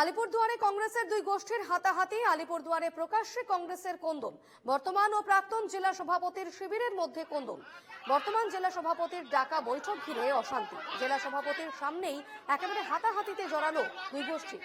আলিপুরদুয়ারে কংগ্রেসের দুই গোষ্ঠীর হাতাহাতি, আলিপুরদুয়ারে প্রকাশ্যে কংগ্রেসের কোন্দল বর্তমান ও প্রাক্তন জেলা সভাপতির শিবিরের মধ্যে কোন্দল বর্তমান জেলা সভাপতির ডাকা বৈঠক ঘিরে অশান্তি। জেলা সভাপতির সামনেই একেবারে হাতাহাতিতে জড়ালো দুই গোষ্ঠী।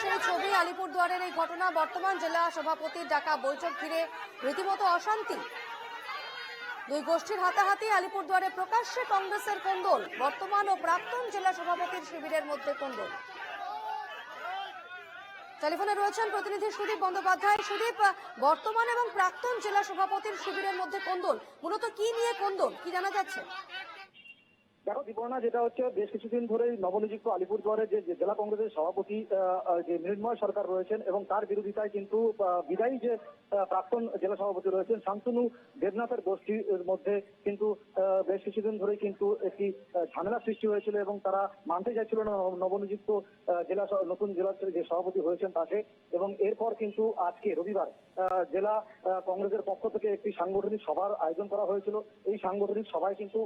সেই ছবি আলিপুরদুয়ারের এই ঘটনা। বর্তমান জেলা সভাপতির ডাকা বৈঠক ঘিরে রীতিমতো অশান্তি। দুই গোষ্ঠীর হাতাহাতি আলিপুরদুয়ারে প্রকাশ্যে কংগ্রেসের কোন্দল, বর্তমান ও প্রাক্তন জেলা সভাপতির শিবিরের মধ্যে কোন্দল। টেলিফোনে রয়েছেন প্রতিনিধি সুদীপ বন্দ্যোপাধ্যায়। সুদীপ, বর্তমান এবং প্রাক্তন জেলা সভাপতির শিবিরের মধ্যে কোন্দল, মূলত কি নিয়ে কোন্দল, কি জানা যাচ্ছে? দেখো দীপর্ণা যেটা হচ্ছে বেশ কিছুদিন ধরেই নবনিযুক্ত আলিপুরদুয়ারের যে জেলা কংগ্রেসের সভাপতি যে মৃন্ময় সরকার রয়েছেন এবং তার বিরোধিতায় কিন্তু বিদায়ী যে প্রাক্তন জেলা সভাপতি রয়েছেন শান্তনু দেবনাথের গোষ্ঠীর মধ্যে কিন্তু বেশ কিছুদিন ধরেই কিন্তু একটি ঝামেলা সৃষ্টি হয়েছিল এবং তারা মানতে চাইছিল না নবনিযুক্ত জেলা নতুন জেলার যে সভাপতি হয়েছেন তাকে এবং এরপর কিন্তু আজকে রবিবার জেলা কংগ্রেসের পক্ষ থেকে একটি সাংগঠনিক সভার আয়োজন করা হয়েছিল। এই সাংগঠনিক সভায় কিন্তু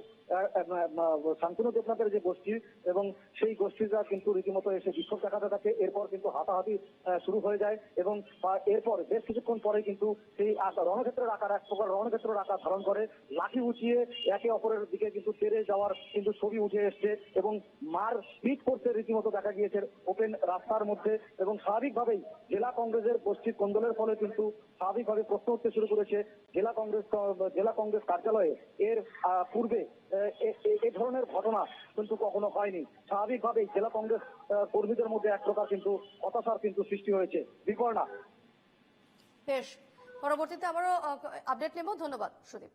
শান্তনু দেবনাথের যে গোষ্ঠী এবং সেই গোষ্ঠীরা কিন্তু রীতিমতো এসে বিক্ষোভ দেখাতে থাকে। এরপর কিন্তু হাতাহাতি শুরু হয়ে যায় এবং এরপর বেশ কিছুক্ষণ পরে কিন্তু সেই রণক্ষেত্রের আকার, এক প্রকার রণক্ষেত্রের আকার ধারণ করে। লাঠি উঁচিয়ে একে অপরের দিকে কিন্তু তেড়ে যাওয়ার কিন্তু ছবি উঠে এসছে এবং মার পিট করতে রীতিমতো দেখা গিয়েছে ওপেন রাস্তার মধ্যে এবং স্বাভাবিকভাবেই জেলা কংগ্রেসের গোষ্ঠীর কোন্দলের ফলে কিন্তু স্বাভাবিকভাবে প্রশ্ন উঠতে শুরু করেছে। জেলা কংগ্রেস জেলা কংগ্রেস কার্যালয়ে এর পূর্বে, এ- এ ধরনের ঘটনা কিন্তু কখনো হয়নি স্বাভাবিকভাবেই জেলা কংগ্রেস কর্মীদের মধ্যে এক প্রকার কিন্তু হতাশার কিন্তু সৃষ্টি হয়েছে বিপর্ণা বেশ পরবর্তীতে আবারও আপডেট নেব ধন্যবাদ সুদীপ